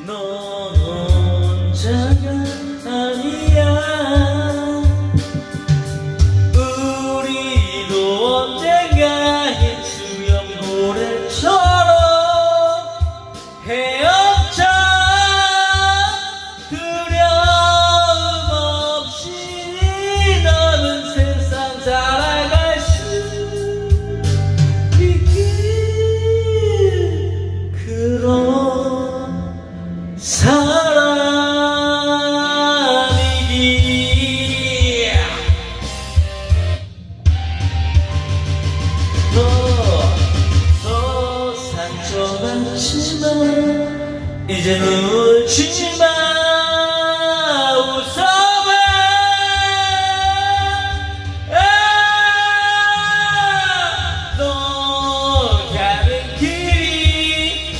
넌 혼자가 사람이기 너너 상처받지만 이제 울지마. 웃어봐. 아, 너 가는 길이